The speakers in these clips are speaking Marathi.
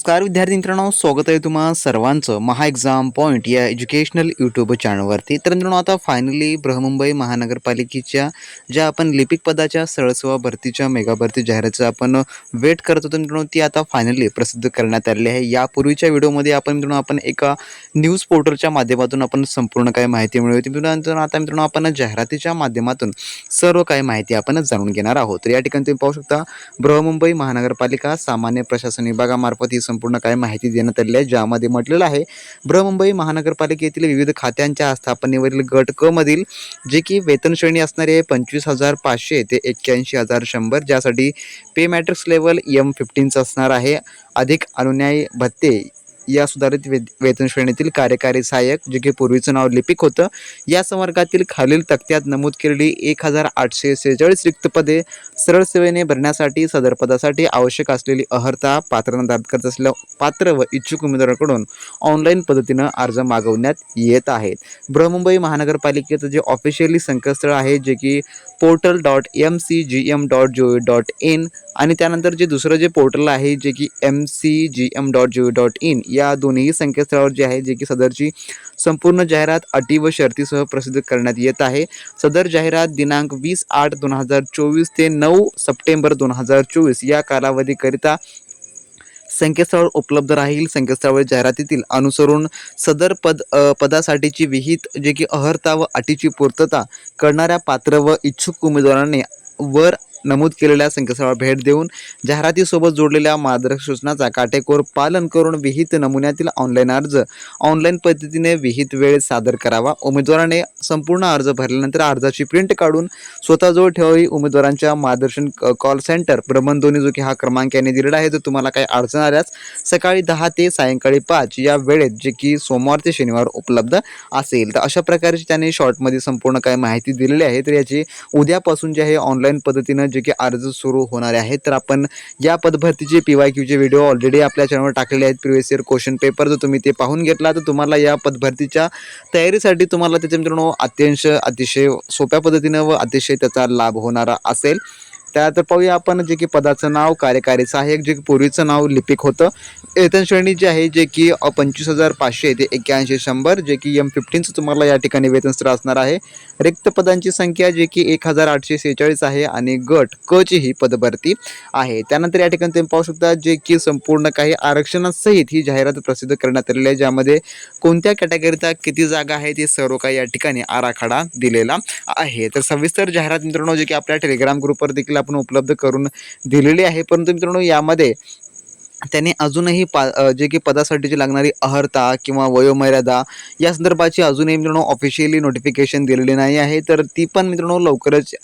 नमस्कार विद्यार्थी मित्रांनो स्वागत आहे तुम्हा सर्वांचं महा एक्झाम पॉईंट या एज्युकेशनल यूट्यूब चॅनलवरती तर मित्रांनो आता फायनली बृहमुंबई महानगरपालिकेच्या ज्या आपण लिपिक पदाच्या सरळसेवा भरतीच्या मेगा भरती जाहिरातीचं आपण वेट करत होतो मित्रांनो ती आता फायनली प्रसिद्ध करण्यात आलेली आहे. यापूर्वीच्या व्हिडिओमध्ये आपण मित्रांनो आपण एका न्यूज पोर्टलच्या माध्यमातून आपण संपूर्ण काही माहिती मिळवली होती. मित्रांनो आता मित्रांनो आपण जाहिरातीच्या माध्यमातून सर्व काही माहिती आपण जाणून घेणार आहोत. तर या ठिकाणी तुम्ही पाहू शकता बृहमुंबई महानगरपालिका सामान्य प्रशासन विभागामार्फत ही संपूर्ण काय माहिती देण्यात आलेली आहे ज्यामध्ये म्हटलेलं आहे. बृहमुंबई महानगरपालिकेतील विविध खात्यांच्या स्थापनेवरील गट क मधील जे की वेतन श्रेणी असणारे आहे पंचवीस हजार पाचशे ते एक्क्याऐंशी हजार शंभर ज्यासाठी पे मॅट्रिक्स लेवल एम फिफ्टीनचं असणार आहे. अधिक अनुन्यायी भत्ते या सुधारित वेतन श्रेणीतील कार्यकारी सहाय्यक जे की पूर्वीचं नाव लिपिक होतं या संवर्गातील खालील तक्त्यात नमूद केलेली एक हजार आठशे सेहेचाळीस रिक्त पदे सरळ सेवेने भरण्यासाठी सदर पदासाठी आवश्यक असलेली अहर्ता पात्रता दाद करत असल्या पात्र व इच्छुक उमेदवाराकडून ऑनलाईन पद्धतीनं अर्ज मागवण्यात येत आहेत. बृहमुंबई महानगरपालिकेचं जे ऑफिशियली संकेतस्थळ आहे जे की portal dot M C G M dot G dot in आणि त्यानंतर जे दुसरं जे पोर्टल आहे जे की M C G M dot G O dot in या या दोन्ही संकेतस्थळावर जे आहे जे की सदरची संपूर्ण जाहिरात अटी व शर्तीसह प्रसिद्ध करण्यात येत आहे. सदर जाहिरात दिनांक वीस आठ दोन हजार चोवीस ते नऊ सप्टेंबर दोन हजार चोवीस या कालावधीकरिता संकेतस्थळावर उपलब्ध राहील. संकेतस्थळावर जाहिरातीतील अनुसरून सदर पद पदासाठीची विहित जे की अहर्ता व अटीची पूर्तता करणाऱ्या पात्र व इच्छुक उमेदवारांनी वर नमूद केलेल्या संकेतस्थळावर भेट देऊन जाहिरातीसोबत जोडलेल्या मार्गदर्शक सूचनाचा काटेकोर पालन करून विहित नमुन्यातील ऑनलाईन अर्ज ऑनलाईन पद्धतीने विहित वेळेत सादर करावा. उमेदवाराने संपूर्ण अर्ज भरल्यानंतर अर्जाची प्रिंट काढून स्वतःजवळ ठेवावी. उमेदवारांच्या मार्गदर्शन कॉल सेंटर भ्रमणध्वनी जो की हा क्रमांक यांनी दिलेला आहे. जर तुम्हाला काही अडचण आल्यास सकाळी दहा ते सायंकाळी पाच या वेळेत जे की सोमवार ते शनिवार उपलब्ध असेल. तर अशा प्रकारची त्यांनी शॉर्टमध्ये संपूर्ण काय माहिती दिलेली आहे. तर याची उद्यापासून जे आहे ऑनलाईन पद्धतीनं जे की अर्ज सुरू होणारे आहेत तर आपण या पदभरतीचे पी वाय क्यूचे व्हिडिओ ऑलरेडी आपल्या चॅनलवर टाकलेले आहेत. प्रिव्हियस इयर क्वेश्चन पेपर जर तुम्ही ते पाहून घेतला तर तुम्हाला या पदभरतीच्या तयारीसाठी तुम्हाला त्याचे मित्रांनो अत्यंश अतिशय सोप्या पद्धतीनं व अतिशय त्याचा लाभ होणारा असेल. त्यानंतर पाहूया आपण जे की पदाचं नाव कार्यकारी सहाय्यक जे की पूर्वीचं नाव लिपिक होतं. वेतन श्रेणी जी आहे जे की पंचवीस हजार पाचशे ते एक्क्याऐंशी शंभर जे की एम फिफ्टीनचं तुम्हाला या ठिकाणी वेतन स्तर असणार आहे. रिक्त पदांची संख्या जे की एक हजार आठशे सेहेचाळीस आहे आणि गट क ची ही पदभरती आहे. त्यानंतर या ठिकाणी तुम्ही पाहू शकता जे की संपूर्ण काही आरक्षणासहित ही जाहिरात प्रसिद्ध करण्यात आलेली आहे ज्यामध्ये कोणत्या कॅटेगरीचा किती जागा आहे ते सर्व काही या ठिकाणी आराखडा दिलेला आहे. तर सविस्तर जाहिरात मित्रांनो जे की आपल्या टेलिग्राम ग्रुपवर देखील आपण उपलब्ध करून दिलेली आहे. परंतु मित्रांनो यामध्ये त्यांनी अजूनही पा जे की पदासाठीची लागणारी अहर्ता किंवा वयोमर्यादा या संदर्भाची अजूनही मित्रांनो ऑफिशियली नोटिफिकेशन दिलेली नाही आहे. तर ती पण मित्रांनो लवकरच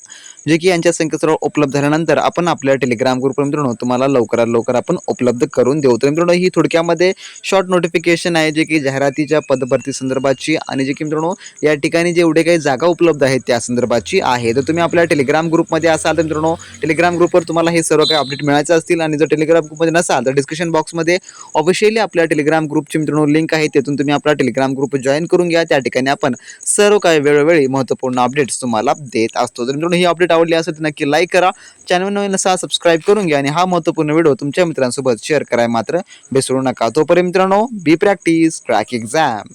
जे की यांच्या संकेतस्थळावर उपलब्ध झाल्यानंतर आपण आपल्या टेलिग्राम ग्रुपवर मित्रांनो तुम्हाला लवकरात लवकर आपण उपलब्ध करून देऊ. तर मित्रांनो ही थोडक्यामध्ये शॉर्ट नोटिफिकेशन आहे जे की जाहिरातीच्या पदभरती संदर्भाची आणि जे की मित्रांनो या ठिकाणी जेवढे काही जागा उपलब्ध आहेत त्या संदर्भाची आहे. तर तुम्ही आपल्या टेलिग्राम ग्रुपमध्ये असाल तर मित्रांनो टेलिग्राम ग्रुपवर तुम्हाला हे सर्व काही अपडेट मिळायचे असतील. आणि जर टेलिग्राम ग्रुपमध्ये नसाल तर डिस्क्रिप्शन बॉक्समध्ये ऑफिशियली आपल्या टेलिग्राम ग्रुपची मित्रांनो लिंक आहे. तिथून तुम्ही आपला टेलिग्राम ग्रुप जॉईन करून घ्या. त्या ठिकाणी आपण सर्व काही वेळोवेळी महत्त्वपूर्ण अपडेट्स तुम्हाला देत असतो. तर मित्रांनो ही अपडेट आवडली असेल तर नक्की लाईक करा. चॅनल नवीन असा सबस्क्राईब करून घ्या आणि हा महत्त्वपूर्ण व्हिडिओ तुमच्या मित्रांसोबत शेअर करायला मात्र विसरू नका. तोपर्यंत मित्रांनो बी प्रॅक्टिस क्रॅक एक्झाम